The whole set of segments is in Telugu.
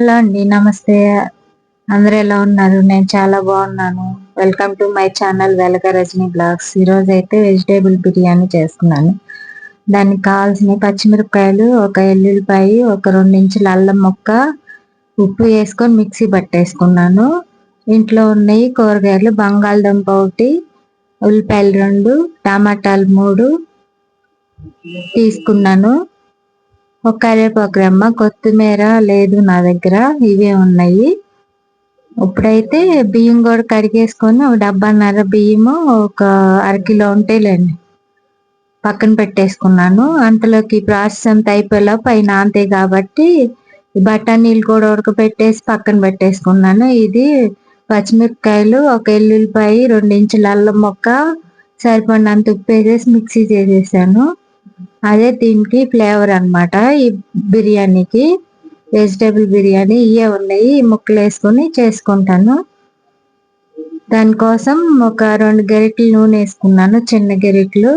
హలో అండి నమస్తే. అందరూ ఎలా ఉన్నారు? నేను చాలా బాగున్నాను. వెల్కమ్ టు మై ఛానల్ వెలక రజనీ బ్లాగ్స్ ఈరోజు అయితే వెజిటేబుల్ బిర్యానీ చేస్తున్నాను. దానికి కావాల్సిన పచ్చిమిరపకాయలు ఒక ఎల్లుల్లిపాయ ఒక రెండు ఇంచుల అల్లం ముక్క ఉప్పు వేసుకొని మిక్సీ పట్టేసుకున్నాను. ఇంట్లో ఉన్నాయి కూరగాయలు బంగాళదుంప ఒకటి ఉల్లిపాయలు రెండు టమాటాలు మూడు తీసుకున్నాను. ఒక కరివేపాకు రెమ్మ కొత్తిమీర లేదు నా దగ్గర ఇవే ఉన్నాయి. ఇప్పుడైతే బియ్యం కూడా కడిగేసుకొని ఒక డబ్బాన్నర బియ్యము ఒక అరకిలో ఉంటేలేండి పక్కన పెట్టేసుకున్నాను. అంతలోకి ప్రాసెస్ అంత అయిపోయేలా పైన అంతే కాబట్టి బఠానీలు కూడా ఉడకపెట్టేసి పక్కన పెట్టేసుకున్నాను. ఇది పచ్చిమిరపకాయలు ఒక ఎల్లుల్లిపాయ రెండు ఇంచుల అల్లం మొక్క సరిపడినంత ఉప్పు వేసేసి మిక్సీ చేసేసాను. అదే దీనికి ఫ్లేవర్ అనమాట ఈ బిర్యానీకి వెజిటేబుల్ బిర్యానీ ఇవే ఉన్నాయి. ముక్కలు వేసుకొని చేసుకుంటాను. దానికోసం ఒక రెండు గరిటెలు నూనె వేసుకున్నాను చిన్న గరిటెలు.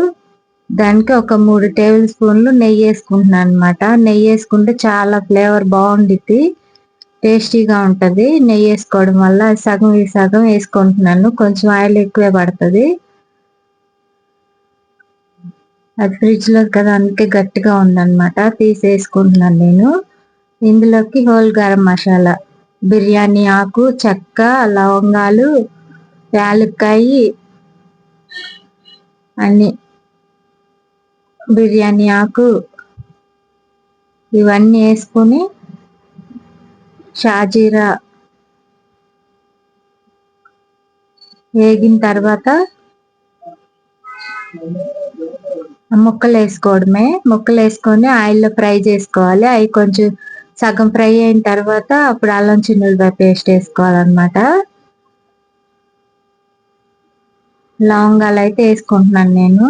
దానికి ఒక మూడు టేబుల్ స్పూన్లు నెయ్యి వేసుకుంటున్నాను అనమాట నెయ్యి వేసుకుంటే చాలా ఫ్లేవర్ బాగుండిద్ది. టేస్టీగా ఉంటుంది. నెయ్యి వేసుకోవడం వల్ల సగం ఈ సగం వేసుకుంటున్నాను. కొంచెం ఆయిల్ ఎక్కువే పడుతుంది. ఫ్రిడ్జ్లో కదా అందుకే గట్టిగా ఉందన్నమాట. తీసేసుకుంటున్నాను నేను. ఇందులోకి హోల్ గరం మసాలా బిర్యానీ ఆకు చెక్క లవంగాలు యాలక్కాయ అన్ని బిర్యానీ ఆకు ఇవన్నీ వేసుకుని షాజీరా వేగిన తర్వాత ముక్కలు వేసుకోవడమే ముక్కలు వేసుకొని ఆయిల్లో ఫ్రై చేసుకోవాలి. అవి కొంచెం సగం ఫ్రై అయిన తర్వాత అప్పుడు అల్లం చిన్నులపై పేస్ట్ వేసుకోవాలన్నమాట. లవంగాలు అయితే వేసుకుంటున్నాను నేను.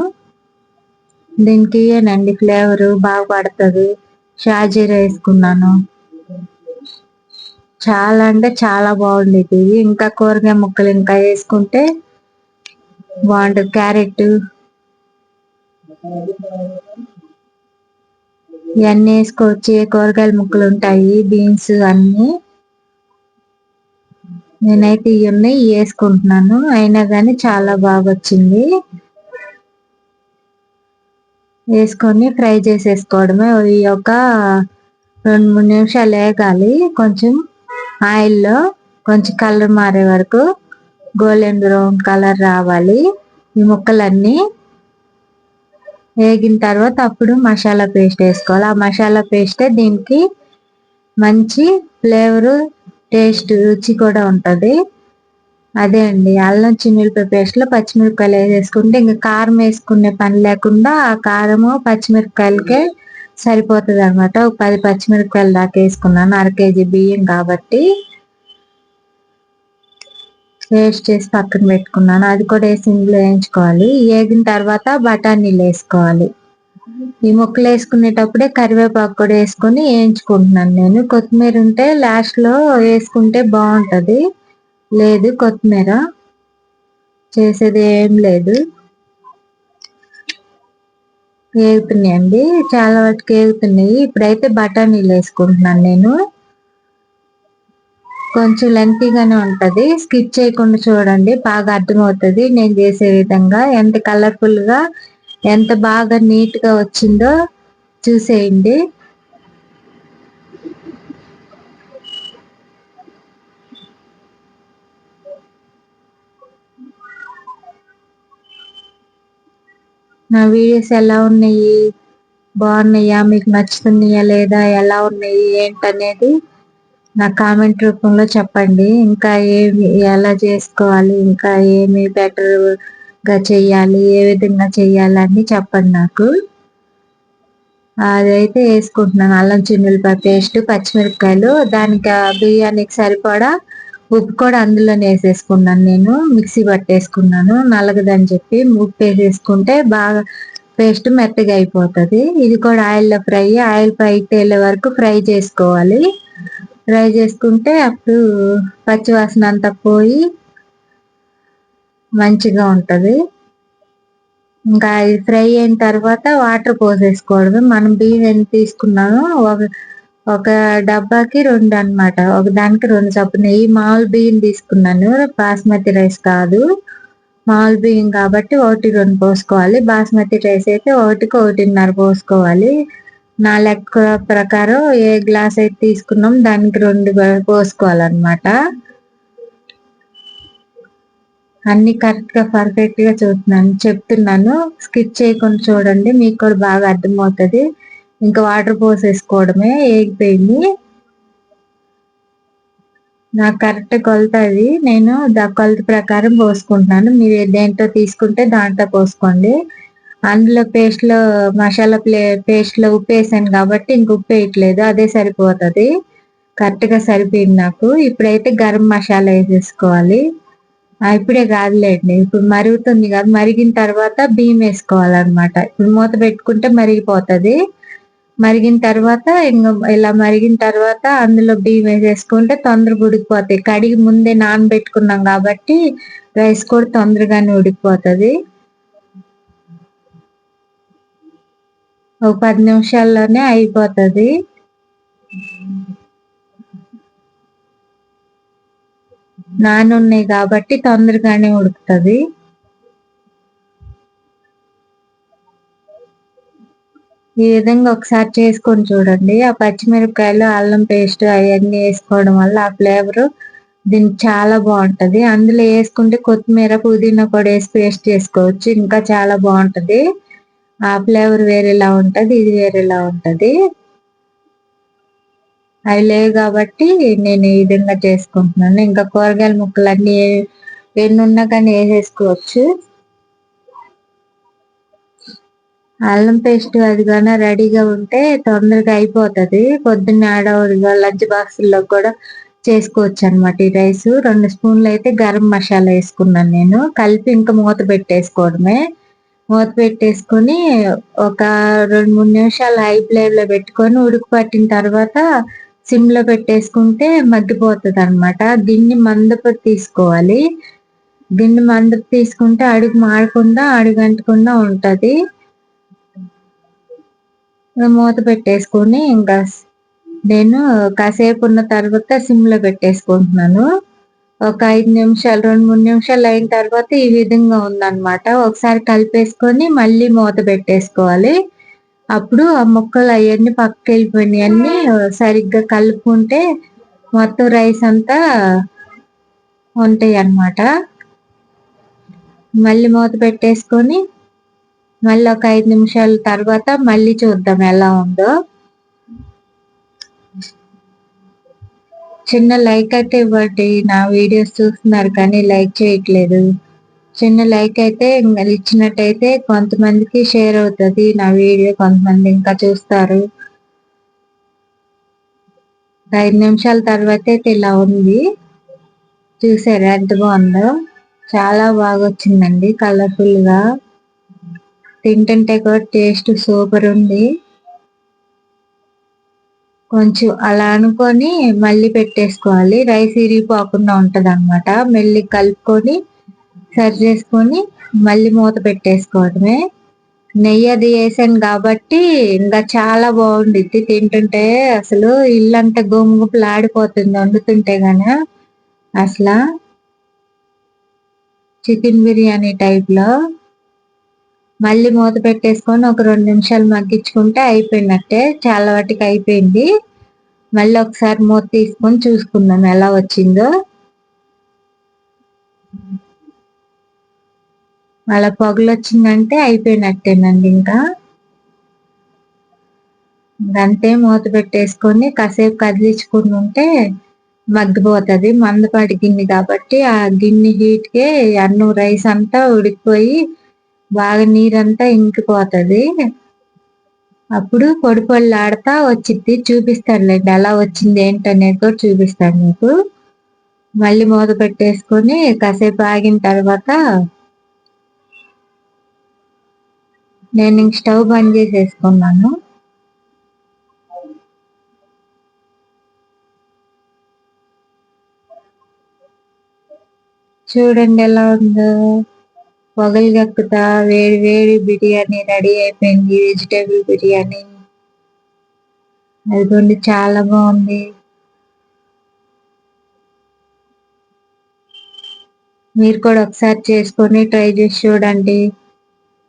దీనికి ఏనండి ఫ్లేవరు బాగా పడుతుంది షాజీరా వేసుకున్నాను. చాలా అంటే చాలా బాగుండేది. ఇంకా కూరగాయ ముక్కలు ఇంకా వేసుకుంటే బాగుంటుంది. క్యారెట్ ఇవన్నీ వేసుకోవచ్చు కూరగాయల ముక్కలు ఉంటాయి బీన్స్ అన్ని. నేనైతే ఇవన్నీ వేసుకుంటున్నాను అయినా కానీ చాలా బాగా వచ్చింది. వేసుకొని ఫ్రై చేసేసుకోవడమే ఈ ఒక రెండు మూడు నిమిషాలు వేగాలి కొంచెం ఆయిల్లో కొంచెం కలర్ మారే వరకు గోల్డెన్ బ్రౌన్ కలర్ రావాలి. ఈ ముక్కలన్నీ వేగిన తర్వాత అప్పుడు మసాలా పేస్ట్ వేసుకోవాలి. ఆ మసాలా పేస్టే దీనికి మంచి ఫ్లేవర్ టేస్ట్ రుచి కూడా ఉంటుంది. అదే అండి అల్లం చిన్నులపాయ పేస్ట్లో పచ్చిమిరపకాయలు వేసేసుకుంటే ఇంకా కారం వేసుకునే పని లేకుండా ఆ కారము పచ్చిమిరపకాయలకే సరిపోతుంది అనమాట ఒక పది పచ్చిమిరపకాయలు దాకా వేసుకున్నాను అర కేజీ బియ్యం కాబట్టి. పేస్ట్ చేసి పక్కన పెట్టుకున్నాను. అది కూడా వేసి ఇందులో వేయించుకోవాలి. వేగిన తర్వాత బఠానీలు వేసుకోవాలి. ఈ ముక్కలు వేసుకునేటప్పుడే కరివేపాకు కూడా వేసుకొని వేయించుకుంటున్నాను నేను. కొత్తిమీర ఉంటే లాస్ట్లో వేసుకుంటే బాగుంటుంది. లేదు కొత్తిమీర చేసేది ఏం లేదు. వేగుతున్నాయండి చాలా వాటికి వేగుతున్నాయి ఇప్పుడైతే బఠానీలు వేసుకుంటున్నాను నేను. కొంచెం లెంతీగానే ఉంటది. స్కిప్ చేయకుండా చూడండి బాగా అర్థమవుతుంది. నేను చేసే విధంగా ఎంత కలర్ఫుల్గా ఎంత బాగా నీట్గా వచ్చిందో చూసేయండి. నా వీడియోస్ ఎలా ఉన్నాయి? బాగున్నాయా? మీకు నచ్చుతున్నాయా లేదా? ఎలా ఉన్నాయి? ఏంటనేది నా కామెంట్ రూపంలో చెప్పండి. ఇంకా ఏమి ఎలా చేసుకోవాలి ఇంకా ఏమి బెటర్గా చెయ్యాలి ఏ విధంగా చెయ్యాలని చెప్పండి నాకు. అదైతే వేసుకుంటున్నాను. అల్లం చిన్నులపాయ పేస్ట్ పచ్చిమిరపకాయలు దానికి బియ్యానికి సరిపడా ఉప్పు కూడా అందులోనే వేసేసుకున్నాను నేను. మిక్సీ పట్టేసుకున్నాను. నలగదని చెప్పి ఉప్పు వేసేసుకుంటే బాగా పేస్ట్ మెత్తగా అయిపోతుంది. ఇది కూడా ఆయిల్లో ఫ్రై ఆయిల్ ఫ్రై తేలే వరకు ఫ్రై చేసుకోవాలి. ఫ్రై చేసుకుంటే అప్పుడు పచ్చివాసన అంతా పోయి మంచిగా ఉంటుంది. ఇంకా ఇది ఫ్రై అయిన తర్వాత వాటర్ పోసేసుకోవడమే. మనం బియ్యం ఎంత తీసుకున్నామో ఒక ఒక డబ్బాకి రెండు అనమాట ఒక దానికి రెండు చొప్పున నెయ్యి మామూలు బియ్యం తీసుకున్నాను. బాస్మతి రైస్ కాదు. మామూలు బియ్యం కాబట్టి ఒకటి రెండు పోసుకోవాలి. బాస్మతి రైస్ అయితే ఒకటికి ఒకటిన్నర పోసుకోవాలి. నా లెక్క ప్రకారం ఏ గ్లాస్ అయితే తీసుకున్నాం దానికి రెండు పోసుకోవాలన్నమాట. అన్ని కరెక్ట్గా పర్ఫెక్ట్గా చూస్తున్నాను చెప్తున్నాను. స్కిప్ చేయకుండా చూడండి మీకు కూడా బాగా అర్థమవుతుంది. ఇంకా వాటర్ పోసేసుకోవడమే ఏగిపోయింది నాకు కరెక్ట్ కొలత అది. నేను దా కొలత ప్రకారం పోసుకుంటున్నాను. మీరు దేంట్లో తీసుకుంటే దాంట్లో పోసుకోండి. అందులో పేస్ట్లో మసాలా ప్లే పేస్ట్లో ఉప్పు వేసాను కాబట్టి ఇంక ఉప్పు వేయట్లేదు అదే సరిపోతుంది. కరెక్ట్గా సరిపోయింది నాకు. ఇప్పుడైతే గరం మసాలా వేసేసుకోవాలి. ఇప్పుడే కాదులేండి. ఇప్పుడు మరుగుతుంది కాదు. మరిగిన తర్వాత బియ్యం వేసుకోవాలన్నమాట. ఇప్పుడు మూత పెట్టుకుంటే మరిగిపోతుంది. మరిగిన తర్వాత ఇంకా ఇలా మరిగిన తర్వాత అందులో బియ్యం వేసేసుకుంటే తొందరగా ఉడికిపోతాయి. కడిగి ముందే నానబెట్టుకున్నాం కాబట్టి రైస్ కూడా తొందరగానే ఉడికిపోతుంది. ఒక పది నిమిషాల్లోనే అయిపోతుంది. నానున్నాయి కాబట్టి తొందరగానే ఉడుకుతుంది. ఈ విధంగా ఒకసారి చేసుకొని చూడండి. ఆ పచ్చిమిరపకాయలు అల్లం పేస్ట్ అవన్నీ వేసుకోవడం వల్ల ఆ ఫ్లేవర్ దీనికి చాలా బాగుంటది. అందులో వేసుకుంటే కొత్తిమీర పుదీనా కూడా వేసి పేస్ట్ చేసుకోవచ్చు. ఇంకా చాలా బాగుంటది. ఆ ఫ్లేవర్ వేరేలా ఉంటది ఇది వేరేలా ఉంటది. అవి లేవు కాబట్టి నేను ఈ విధంగా చేసుకుంటున్నాను. ఇంకా కూరగాయల ముక్కలు అన్ని ఎన్ని ఉన్నా కానీ వేసేసుకోవచ్చు. అల్లం పేస్ట్ అది కానీ రెడీగా ఉంటే తొందరగా అయిపోతుంది. పొద్దున్న ఆడవాడిగా లంచ్ బాక్సుల్లో కూడా చేసుకోవచ్చు అనమాట ఈ రైస్. రెండు స్పూన్లు అయితే గరం మసాలా వేసుకున్నాను నేను. కలిపి ఇంకా మూత పెట్టేసుకోవడమే. మూత పెట్టేసుకొని ఒక రెండు మూడు నిమిషాలు హై ఫ్లేమ్లో పెట్టుకొని ఉడుకు పట్టిన తర్వాత సిమ్లో పెట్టేసుకుంటే మగ్గిపోతుంది అనమాట గిన్నె మందపు తీసుకోవాలి. గిన్నె మందపు తీసుకుంటే అడుగు మాడకుండా అడుగంటకుండా ఉంటది. మూత పెట్టేసుకొని ఇంకా నేను కాసేపు ఉన్న తర్వాత సిమ్లో పెట్టేసుకుంటున్నాను. ఒక ఐదు నిమిషాలు రెండు మూడు నిమిషాలు అయిన తర్వాత ఈ విధంగా ఉందన్నమాట. ఒకసారి కలిపేసుకొని మళ్ళీ మూత పెట్టేసుకోవాలి. అప్పుడు ఆ ముక్కలు అవన్నీ పక్కకి వెళ్ళిపోయినాయి అన్ని సరిగ్గా కలుపుకుంటే మొత్తం రైస్ అంతా ఉంటాయి అన్నమాట మళ్ళీ మూత పెట్టేసుకొని మళ్ళీ ఒక ఐదు నిమిషాల తర్వాత మళ్ళీ చూద్దాం ఎలా ఉందో. చిన్న లైక్ అయితే ఇవ్వండి. నా వీడియోస్ చూస్తున్నారు కానీ లైక్ చేయట్లేదు. చిన్న లైక్ అయితే ఇచ్చినట్టయితే కొంతమందికి షేర్ అవుతుంది. నా వీడియో కొంతమంది ఇంకా చూస్తారు. ఐదు నిమిషాల తర్వాత అయితే ఇలా ఉంది. చూసారా ఎంత బాగుందో? చాలా బాగా వచ్చిందండి కలర్ఫుల్గా తింటుంటే కూడా టేస్ట్ సూపర్ ఉంది. కొంచెం అలా అనుకొని మళ్ళీ పెట్టేసుకోవాలి. రైస్ ఇరిగిపోకుండా ఉంటుంది అనమాట మెల్లి కలుపుకొని సరి చేసుకొని మళ్ళీ మూత పెట్టేసుకోవడమే. నెయ్యి అది వేసాను కాబట్టి ఇంకా చాలా బాగుండిద్ది. తింటుంటే అసలు ఇల్లంతా గుమ్గుప్పులు ఆడిపోతుంది వండుతుంటే కానీ అసలు చికెన్ బిర్యానీ టైప్లో మళ్ళీ మూత పెట్టేసుకొని ఒక రెండు నిమిషాలు మగ్గించుకుంటే అయిపోయినట్టే. చాలా వాటికి అయిపోయింది. మళ్ళీ ఒకసారి మూత తీసుకొని చూసుకుందాం ఎలా వచ్చిందో. అలా పొగలు వచ్చిందంటే అయిపోయినట్టేనండి ఇంకా. అంతే మూత పెట్టేసుకొని కాసేపు కదిలించుకుని ఉంటే మగ్గిపోతుంది. మందపాటి గిన్నె కాబట్టి ఆ గిన్నె హీట్కే అన్నం రైస్ అంతా ఉడికిపోయి బాగా నీరంతా ఇంకిపోతుంది. అప్పుడు పొడి పొడి ఆడతా వచ్చిద్ది చూపిస్తానులేండి అలా వచ్చింది ఏంటనేది కూడా చూపిస్తాడు మీకు. మళ్ళీ మూత పెట్టేసుకొని కాసేపు ఆగిన తర్వాత నేను ఇంక స్టవ్ బంద్ చేసేసుకున్నాను. చూడండి ఎలా ఉందో. పొగలు గక్కుతా వేడి వేడి బిర్యానీ రెడీ అయిపోయింది వెజిటేబుల్ బిర్యానీ. అదిగోండి చాలా బాగుంది. మీరు కూడా ఒకసారి చేసుకొని ట్రై చేసి చూడండి.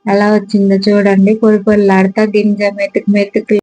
ఎలా వచ్చిందో చూడండి. పొడి పొడిలాడతా గింజ మెతుకు మెతుకు